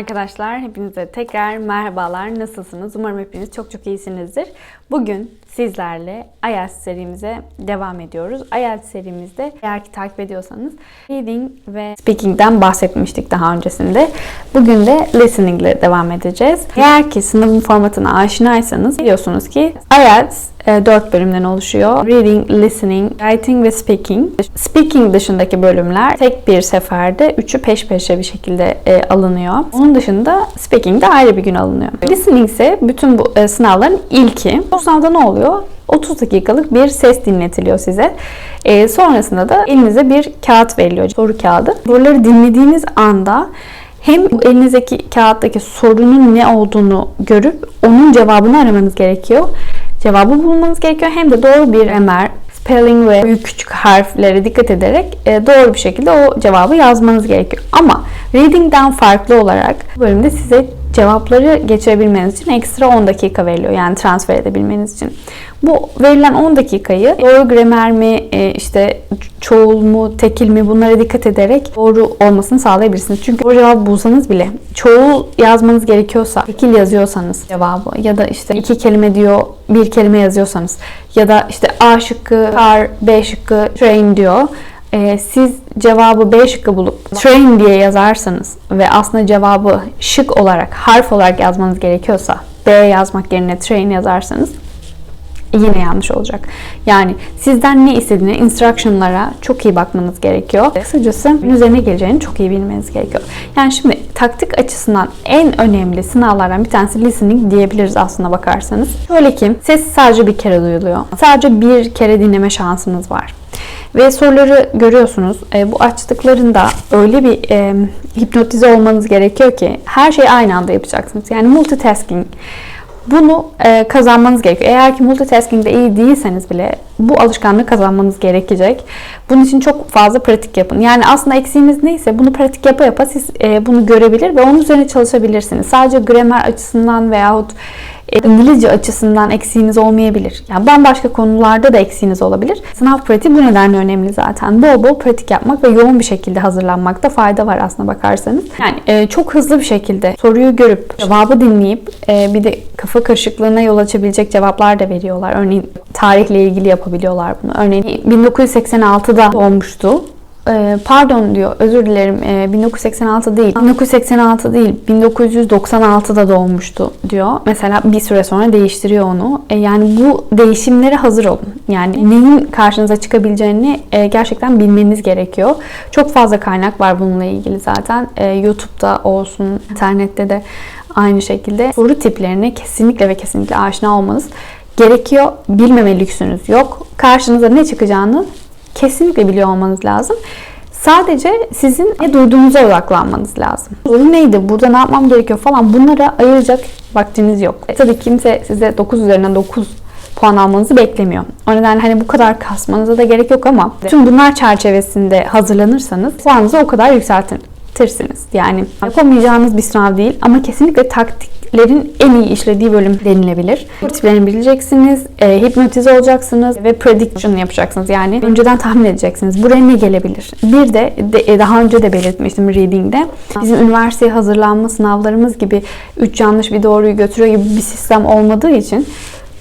Arkadaşlar hepinize tekrar merhabalar. Nasılsınız? Umarım hepiniz çok çok iyisinizdir. Bugün sizlerle IELTS serimize devam ediyoruz. IELTS serimizde eğer ki takip ediyorsanız reading ve speaking'den bahsetmiştik daha öncesinde. Bugün de listening ile devam edeceğiz. Eğer ki sınavın formatına aşinaysanız biliyorsunuz ki IELTS 4 e, bölümden oluşuyor. Reading, listening, writing ve speaking. Speaking dışındaki bölümler tek bir seferde üçü peş peşe bir şekilde e, alınıyor. Onun dışında speaking de ayrı bir gün alınıyor. Listening ise bütün bu e, sınavların ilki. Bu sınavda ne oluyor? 30 dakikalık bir ses dinletiliyor size. E, sonrasında da elinize bir kağıt veriliyor. Soru kağıdı. Soruları dinlediğiniz anda hem elinizdeki kağıttaki sorunun ne olduğunu görüp onun cevabını aramanız gerekiyor cevabı bulmanız gerekiyor. Hem de doğru bir grammar, spelling ve büyük küçük harflere dikkat ederek e, doğru bir şekilde o cevabı yazmanız gerekiyor. Ama reading'den farklı olarak bu bölümde size cevapları geçirebilmeniz için ekstra 10 dakika veriliyor. Yani transfer edebilmeniz için. Bu verilen 10 dakikayı doğru gramer mi, e, işte çoğul mu, tekil mi bunlara dikkat ederek doğru olmasını sağlayabilirsiniz. Çünkü o cevabı bulsanız bile çoğul yazmanız gerekiyorsa, tekil yazıyorsanız cevabı ya da işte iki kelime diyor bir kelime yazıyorsanız ya da işte A şıkkı, car, B şıkkı, train diyor e, siz cevabı B şıkkı bulup train diye yazarsanız ve aslında cevabı şık olarak, harf olarak yazmanız gerekiyorsa B yazmak yerine train yazarsanız yine yanlış olacak. Yani sizden ne istediğine, instruction'lara çok iyi bakmanız gerekiyor. Kısacası üzerine geleceğini çok iyi bilmeniz gerekiyor. Yani şimdi taktik açısından en önemli sınavlardan bir tanesi listening diyebiliriz aslında bakarsanız. Şöyle ki ses sadece bir kere duyuluyor. Sadece bir kere dinleme şansınız var. Ve soruları görüyorsunuz. E, bu açtıklarında öyle bir e, hipnotize olmanız gerekiyor ki her şeyi aynı anda yapacaksınız. Yani multitasking. Bunu e, kazanmanız gerekiyor. Eğer ki multitasking'de iyi değilseniz bile bu alışkanlığı kazanmanız gerekecek. Bunun için çok fazla pratik yapın. Yani aslında eksiğiniz neyse bunu pratik yapa yapa siz e, bunu görebilir ve onun üzerine çalışabilirsiniz. Sadece gramer açısından veyahut İngilizce açısından eksiğiniz olmayabilir. Yani bambaşka konularda da eksiğiniz olabilir. Sınav pratiği bu nedenle önemli zaten. Bol bol pratik yapmak ve yoğun bir şekilde hazırlanmakta fayda var aslında bakarsanız. Yani e, çok hızlı bir şekilde soruyu görüp cevabı dinleyip e, bir de kafa karışıklığına yol açabilecek cevaplar da veriyorlar. Örneğin tarihle ilgili yapabiliyorlar bunu. Örneğin 1986'da olmuştu ee, pardon diyor özür dilerim. 1986 ee, değil. 1986 değil 1996'da doğmuştu diyor. Mesela bir süre sonra değiştiriyor onu. E, yani bu değişimlere hazır olun. Yani neyin karşınıza çıkabileceğini e, gerçekten bilmeniz gerekiyor. Çok fazla kaynak var bununla ilgili zaten. E, YouTube'da olsun internette de aynı şekilde. Soru tiplerine kesinlikle ve kesinlikle aşina olmanız gerekiyor. Bilmeme lüksünüz yok. Karşınıza ne çıkacağını kesinlikle biliyor olmanız lazım. Sadece sizin ne duyduğunuza odaklanmanız lazım. Soru neydi? Burada ne yapmam gerekiyor falan bunlara ayıracak vaktiniz yok. E, tabii kimse size 9 üzerinden 9 puan almanızı beklemiyor. O nedenle hani bu kadar kasmanıza da gerek yok ama tüm bunlar çerçevesinde hazırlanırsanız puanınızı o kadar yükseltirsiniz. Yani yapamayacağınız bir sınav değil ama kesinlikle taktik tiplerin en iyi işlediği bölüm denilebilir. Bu tiplerini bileceksiniz, e, hipnotize olacaksınız ve prediction yapacaksınız. Yani önceden tahmin edeceksiniz. Buraya ne gelebilir? Bir de, de e, daha önce de belirtmiştim reading'de. Bizim üniversiteye hazırlanma sınavlarımız gibi 3 yanlış bir doğruyu götürüyor gibi bir sistem olmadığı için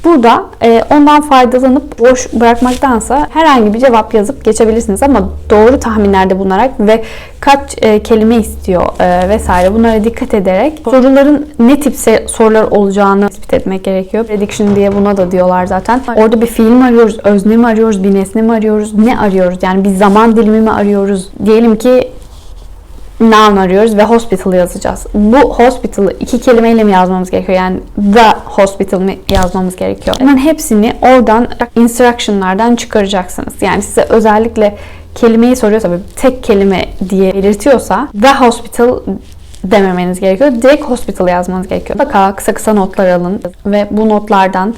Burada e, ondan faydalanıp boş bırakmaktansa herhangi bir cevap yazıp geçebilirsiniz ama doğru tahminlerde bulunarak ve kaç e, kelime istiyor e, vesaire bunlara dikkat ederek soruların ne tip sorular olacağını tespit etmek gerekiyor. Prediction diye buna da diyorlar zaten. Orada bir fiil mi arıyoruz, özne mi arıyoruz, bir nesne mi arıyoruz, ne arıyoruz? Yani bir zaman dilimi mi arıyoruz? Diyelim ki noun arıyoruz ve hospital yazacağız. Bu hospital'ı iki kelimeyle mi yazmamız gerekiyor? Yani the hospital mi yazmamız gerekiyor? Bunların hepsini oradan instruction'lardan çıkaracaksınız. Yani size özellikle kelimeyi soruyorsa tek kelime diye belirtiyorsa the hospital dememeniz gerekiyor. Direkt hospital yazmanız gerekiyor. Mutlaka kısa kısa notlar alın ve bu notlardan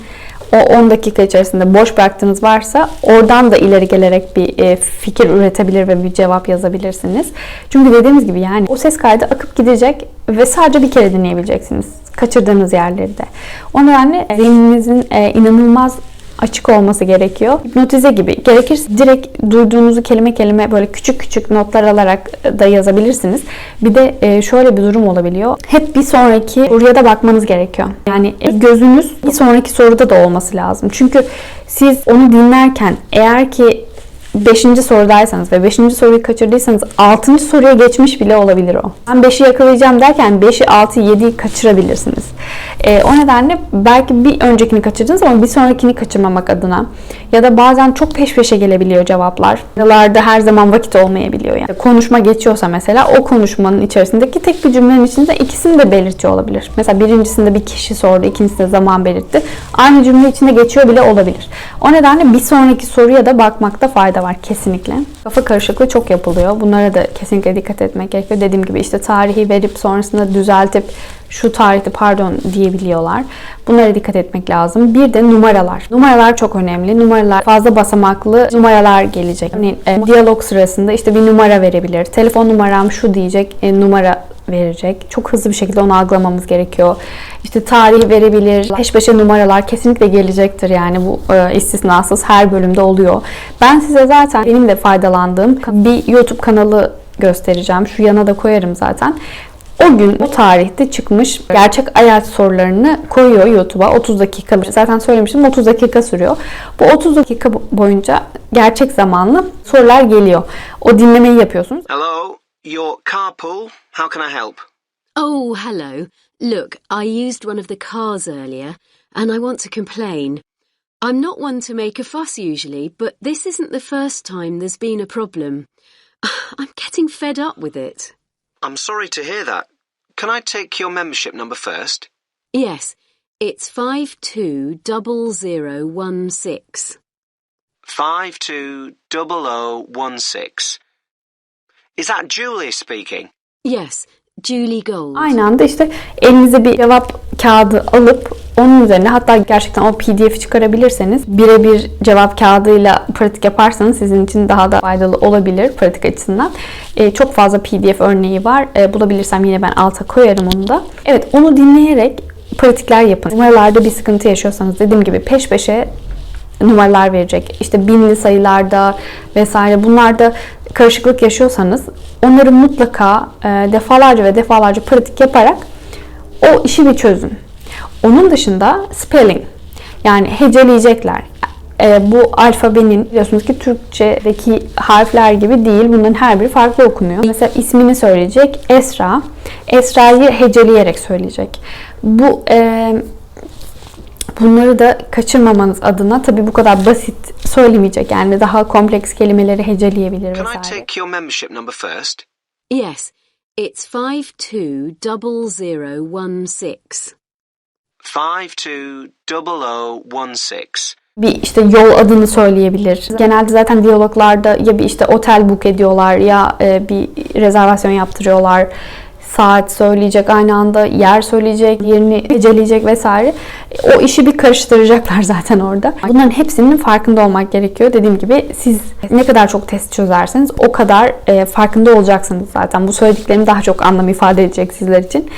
o 10 dakika içerisinde boş bıraktığınız varsa oradan da ileri gelerek bir e, fikir üretebilir ve bir cevap yazabilirsiniz. Çünkü dediğimiz gibi yani o ses kaydı akıp gidecek ve sadece bir kere dinleyebileceksiniz. Kaçırdığınız yerleri de. O nedenle zihninizin e, inanılmaz açık olması gerekiyor. Hipnotize gibi. Gerekirse direkt duyduğunuzu kelime kelime böyle küçük küçük notlar alarak da yazabilirsiniz. Bir de e, şöyle bir durum olabiliyor. Hep bir sonraki soruya da bakmanız gerekiyor. Yani e, gözünüz bir sonraki soruda da olması lazım. Çünkü siz onu dinlerken eğer ki 5. sorudaysanız ve 5. soruyu kaçırdıysanız 6. soruya geçmiş bile olabilir o. Ben 5'i yakalayacağım derken 5'i 6'yı 7'yi kaçırabilirsiniz. Ee, o nedenle belki bir öncekini kaçırdınız ama bir sonrakini kaçırmamak adına ya da bazen çok peş peşe gelebiliyor cevaplar. Aralarda her zaman vakit olmayabiliyor yani. Konuşma geçiyorsa mesela o konuşmanın içerisindeki tek bir cümlenin içinde ikisini de belirtiyor olabilir. Mesela birincisinde bir kişi sordu, ikincisinde zaman belirtti. Aynı cümle içinde geçiyor bile olabilir. O nedenle bir sonraki soruya da bakmakta fayda var kesinlikle. Kafa karışıklığı çok yapılıyor. Bunlara da kesinlikle dikkat etmek gerekiyor. Dediğim gibi işte tarihi verip sonrasında düzeltip şu tarihte pardon diyebiliyorlar. Bunlara dikkat etmek lazım. Bir de numaralar. Numaralar çok önemli. Numaralar fazla basamaklı numaralar gelecek. Hani e, diyalog sırasında işte bir numara verebilir. Telefon numaram şu diyecek e, numara verecek. Çok hızlı bir şekilde onu algılamamız gerekiyor. İşte tarih verebilir. Peş peşe numaralar kesinlikle gelecektir yani bu e, istisnasız her bölümde oluyor. Ben size zaten benim de faydalandığım bir YouTube kanalı göstereceğim. Şu yana da koyarım zaten. O gün o tarihte çıkmış gerçek IELTS sorularını koyuyor YouTube'a 30 dakika. Zaten söylemiştim 30 dakika sürüyor. Bu 30 dakika boyunca gerçek zamanlı sorular geliyor. O dinlemeyi yapıyorsunuz. Hello, your carpool. How can I help? Oh, hello. Look, I used one of the cars earlier, and I want to complain. I'm not one to make a fuss usually, but this isn't the first time there's been a problem. I'm getting fed up with it. I'm sorry to hear that. Can I take your membership number first? Yes, it's 520016. 520016. Is that Julie speaking? Yes, Julie Gold. Aynı anda işte elinize bir cevap kağıdı alıp onun üzerine hatta gerçekten o pdf'i çıkarabilirseniz birebir cevap kağıdıyla pratik yaparsanız sizin için daha da faydalı olabilir pratik açısından. Ee, çok fazla pdf örneği var. Ee, bulabilirsem yine ben alta koyarım onu da. Evet onu dinleyerek pratikler yapın. Numaralarda bir sıkıntı yaşıyorsanız dediğim gibi peş peşe numaralar verecek. İşte binli sayılarda vesaire bunlarda karışıklık yaşıyorsanız onları mutlaka e, defalarca ve defalarca pratik yaparak o işi bir çözün. Onun dışında spelling yani heceleyecekler. E, bu alfabenin biliyorsunuz ki Türkçedeki harfler gibi değil. Bunların her biri farklı okunuyor. Mesela ismini söyleyecek Esra. Esra'yı heceleyerek söyleyecek. Bu e, bunları da kaçırmamanız adına tabii bu kadar basit söylemeyecek. Yani daha kompleks kelimeleri heceleyebilir Can I vesaire. take your membership number first? Yes, it's 520016. 520016. bir işte yol adını söyleyebilir. Genelde zaten diyaloglarda ya bir işte otel book ediyorlar ya e, bir rezervasyon yaptırıyorlar. Saat söyleyecek aynı anda, yer söyleyecek, yerini heceleyecek vesaire. O işi bir karıştıracaklar zaten orada. Bunların hepsinin farkında olmak gerekiyor. Dediğim gibi siz ne kadar çok test çözerseniz o kadar e, farkında olacaksınız zaten. Bu söylediklerim daha çok anlam ifade edecek sizler için.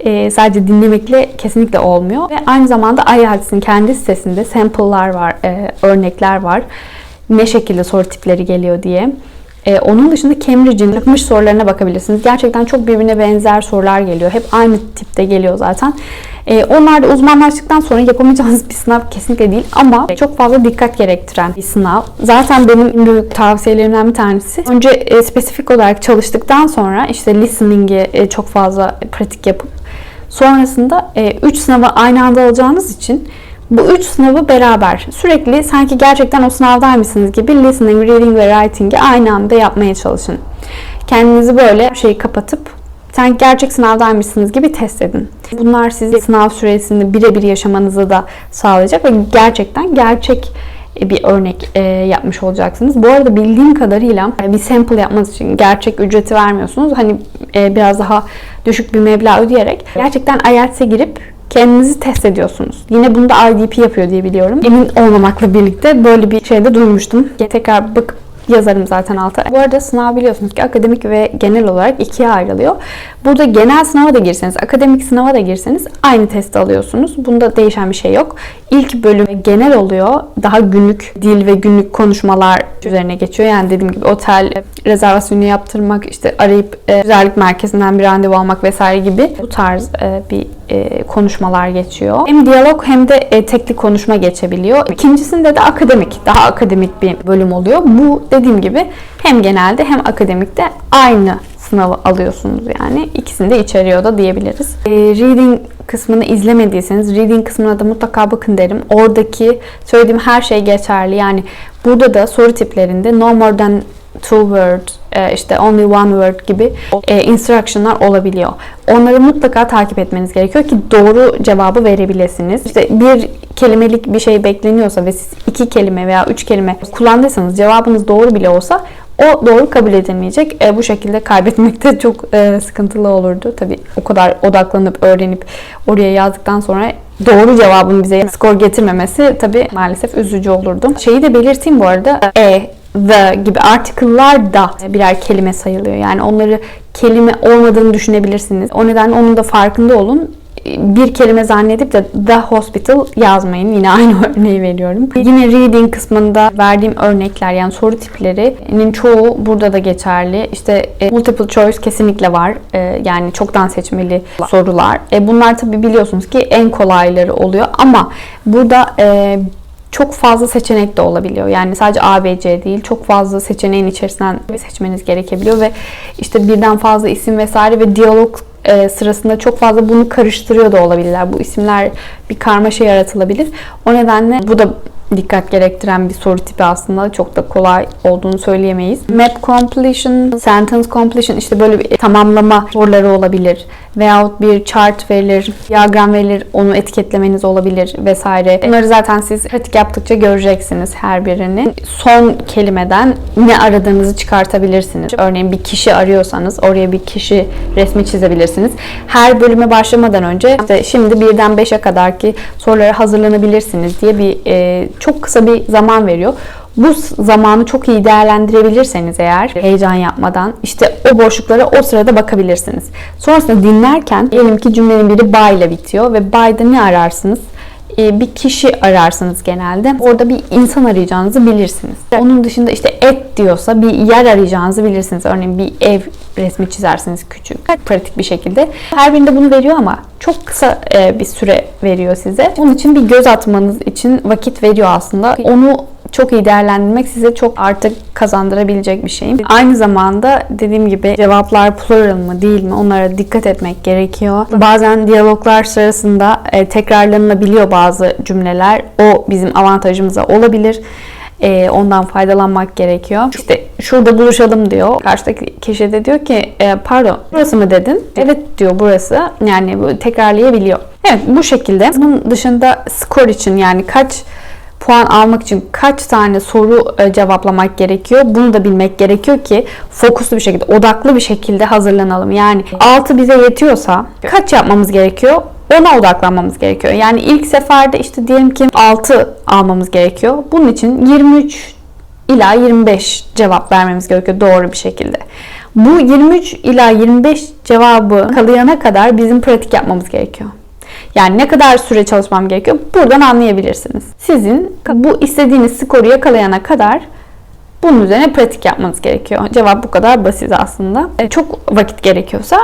E, sadece dinlemekle kesinlikle olmuyor. Ve aynı zamanda IELTS'in kendi sitesinde sample'lar var, e, örnekler var. Ne şekilde soru tipleri geliyor diye. E, onun dışında Cambridge'in çıkmış sorularına bakabilirsiniz. Gerçekten çok birbirine benzer sorular geliyor. Hep aynı tipte geliyor zaten. E, onlar da uzmanlaştıktan sonra yapamayacağınız bir sınav kesinlikle değil ama çok fazla dikkat gerektiren bir sınav. Zaten benim en büyük tavsiyelerimden bir tanesi. Önce e, spesifik olarak çalıştıktan sonra işte listening'i e, çok fazla pratik yapıp sonrasında 3 sınavı aynı anda alacağınız için bu üç sınavı beraber sürekli sanki gerçekten o sınavdaymışsınız gibi listening, reading ve writing'i aynı anda yapmaya çalışın. Kendinizi böyle şeyi kapatıp sanki gerçek sınavdaymışsınız gibi test edin. Bunlar sizi sınav süresinde birebir yaşamanızı da sağlayacak ve gerçekten gerçek bir örnek e, yapmış olacaksınız. Bu arada bildiğim kadarıyla bir sample yapmanız için gerçek ücreti vermiyorsunuz. Hani e, biraz daha düşük bir meblağ ödeyerek gerçekten IELTS'e girip kendinizi test ediyorsunuz. Yine bunu da IDP yapıyor diye biliyorum. Emin olmamakla birlikte böyle bir şeyde duymuştum. Tekrar bakıp yazarım zaten alta. Bu arada sınav biliyorsunuz ki akademik ve genel olarak ikiye ayrılıyor. Burada genel sınava da girseniz, akademik sınava da girseniz aynı testi alıyorsunuz. Bunda değişen bir şey yok. İlk bölüm genel oluyor. Daha günlük dil ve günlük konuşmalar üzerine geçiyor. Yani dediğim gibi otel rezervasyonu yaptırmak, işte arayıp e, güzellik merkezinden bir randevu almak vesaire gibi bu tarz e, bir e, konuşmalar geçiyor. Hem diyalog hem de e, tekli konuşma geçebiliyor. İkincisinde de akademik, daha akademik bir bölüm oluyor. Bu dediğim gibi hem genelde hem akademikte aynı sınavı alıyorsunuz yani. İkisini de içeriyor da diyebiliriz. E, reading kısmını izlemediyseniz reading kısmına da mutlaka bakın derim. Oradaki söylediğim her şey geçerli. Yani burada da soru tiplerinde no more than two word, e, işte only one word gibi e, instructionlar olabiliyor. Onları mutlaka takip etmeniz gerekiyor ki doğru cevabı verebilirsiniz. İşte bir kelimelik bir şey bekleniyorsa ve siz iki kelime veya üç kelime kullandıysanız cevabınız doğru bile olsa o doğru kabul edilmeyecek. E, bu şekilde kaybetmek de çok e, sıkıntılı olurdu. Tabii o kadar odaklanıp öğrenip oraya yazdıktan sonra doğru cevabın bize skor getirmemesi tabii maalesef üzücü olurdu. Şeyi de belirteyim bu arada. E, the gibi article'lar da birer kelime sayılıyor. Yani onları kelime olmadığını düşünebilirsiniz. O nedenle onun da farkında olun bir kelime zannedip de the hospital yazmayın. Yine aynı örneği veriyorum. Yine reading kısmında verdiğim örnekler yani soru tiplerinin çoğu burada da geçerli. İşte e, multiple choice kesinlikle var. E, yani çoktan seçmeli sorular. E, bunlar tabi biliyorsunuz ki en kolayları oluyor ama burada e, çok fazla seçenek de olabiliyor. Yani sadece A, B, C değil. Çok fazla seçeneğin içerisinden seçmeniz gerekebiliyor ve işte birden fazla isim vesaire ve diyalog e, sırasında çok fazla bunu karıştırıyor da olabilirler. Bu isimler bir karmaşa yaratılabilir. O nedenle bu da dikkat gerektiren bir soru tipi aslında çok da kolay olduğunu söyleyemeyiz. Map completion, sentence completion işte böyle bir tamamlama soruları olabilir. Veyahut bir chart verilir, diyagram verilir, onu etiketlemeniz olabilir vesaire. Bunları zaten siz pratik yaptıkça göreceksiniz her birini. Son kelimeden ne aradığınızı çıkartabilirsiniz. Örneğin bir kişi arıyorsanız oraya bir kişi resmi çizebilirsiniz. Her bölüme başlamadan önce işte şimdi birden 5'e kadar ki sorulara hazırlanabilirsiniz diye bir e, çok kısa bir zaman veriyor. Bu zamanı çok iyi değerlendirebilirseniz eğer heyecan yapmadan işte o boşluklara o sırada bakabilirsiniz. Sonrasında dinlerken diyelim ki cümlenin biri by ile bitiyor ve by'da ne ararsınız? Ee, bir kişi ararsınız genelde. Orada bir insan arayacağınızı bilirsiniz. Onun dışında işte et diyorsa bir yer arayacağınızı bilirsiniz. Örneğin bir ev resmi çizersiniz küçük, pratik bir şekilde. Her birinde bunu veriyor ama çok kısa e, bir süre veriyor size. Onun için bir göz atmanız için vakit veriyor aslında. Onu çok iyi değerlendirmek size çok artık kazandırabilecek bir şey. Aynı zamanda dediğim gibi cevaplar plural mı değil mi onlara dikkat etmek gerekiyor. Bazen diyaloglar sırasında e, tekrarlanabiliyor bazı cümleler. O bizim avantajımıza olabilir. E, ondan faydalanmak gerekiyor. İşte şurada buluşalım diyor. Karşıdaki kişi de diyor ki e, pardon burası mı dedin? Evet diyor burası. Yani bu tekrarlayabiliyor. Evet bu şekilde. Bunun dışında skor için yani kaç puan almak için kaç tane soru e, cevaplamak gerekiyor? Bunu da bilmek gerekiyor ki fokuslu bir şekilde, odaklı bir şekilde hazırlanalım. Yani 6 bize yetiyorsa kaç yapmamız gerekiyor? Ona odaklanmamız gerekiyor. Yani ilk seferde işte diyelim ki 6 almamız gerekiyor. Bunun için 23 ila 25 cevap vermemiz gerekiyor doğru bir şekilde. Bu 23 ila 25 cevabı kalayana kadar bizim pratik yapmamız gerekiyor. Yani ne kadar süre çalışmam gerekiyor buradan anlayabilirsiniz. Sizin bu istediğiniz skoru yakalayana kadar bunun üzerine pratik yapmanız gerekiyor. Cevap bu kadar basit aslında. E, çok vakit gerekiyorsa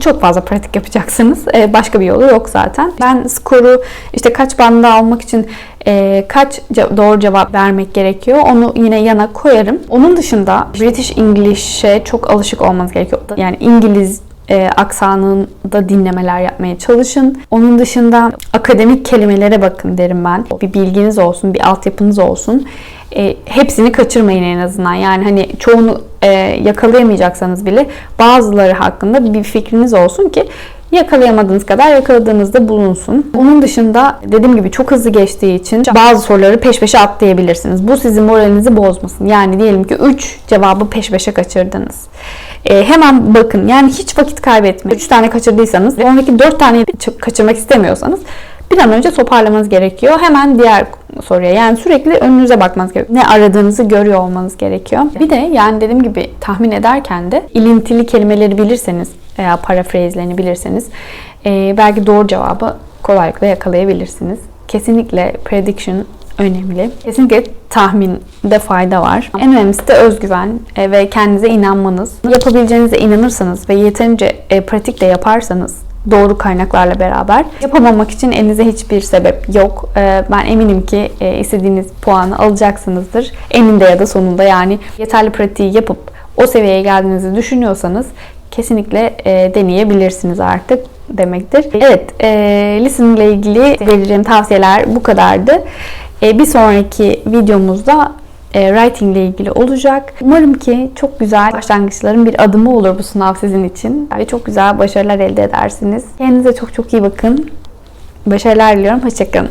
çok fazla pratik yapacaksınız. E, başka bir yolu yok zaten. Ben skoru işte kaç banda almak için e, kaç doğru cevap vermek gerekiyor onu yine yana koyarım. Onun dışında British English'e çok alışık olmanız gerekiyor. Yani İngiliz e, aksanında dinlemeler yapmaya çalışın. Onun dışında akademik kelimelere bakın derim ben. Bir bilginiz olsun, bir altyapınız olsun. E, hepsini kaçırmayın en azından. Yani hani çoğunu e, yakalayamayacaksanız bile bazıları hakkında bir fikriniz olsun ki yakalayamadığınız kadar yakaladığınızda bulunsun. Onun dışında dediğim gibi çok hızlı geçtiği için bazı soruları peş peşe atlayabilirsiniz. Bu sizin moralinizi bozmasın. Yani diyelim ki 3 cevabı peş peşe kaçırdınız. E, hemen bakın yani hiç vakit kaybetmeyin. 3 tane kaçırdıysanız ve ondaki 4 tane kaçırmak istemiyorsanız bir an önce toparlamanız gerekiyor. Hemen diğer soruya yani sürekli önünüze bakmanız gerekiyor. Ne aradığınızı görüyor olmanız gerekiyor. Bir de yani dediğim gibi tahmin ederken de ilintili kelimeleri bilirseniz veya paraphraselerini bilirseniz e, belki doğru cevabı kolaylıkla yakalayabilirsiniz. Kesinlikle prediction önemli. Kesinlikle tahminde fayda var. En önemlisi de özgüven e, ve kendinize inanmanız. Yapabileceğinize inanırsanız ve yeterince e, pratikle yaparsanız doğru kaynaklarla beraber yapamamak için elinize hiçbir sebep yok. E, Ben eminim ki istediğiniz puanı alacaksınızdır. Eninde ya da sonunda yani yeterli pratiği yapıp o seviyeye geldiğinizi düşünüyorsanız kesinlikle deneyebilirsiniz artık demektir. Evet, e, listening ile ilgili vereceğim tavsiyeler bu kadardı. E, bir sonraki videomuzda e, writing ile ilgili olacak. Umarım ki çok güzel başlangıçların bir adımı olur bu sınav sizin için ve çok güzel başarılar elde edersiniz. Kendinize çok çok iyi bakın. Başarılar diliyorum. Hoşçakalın.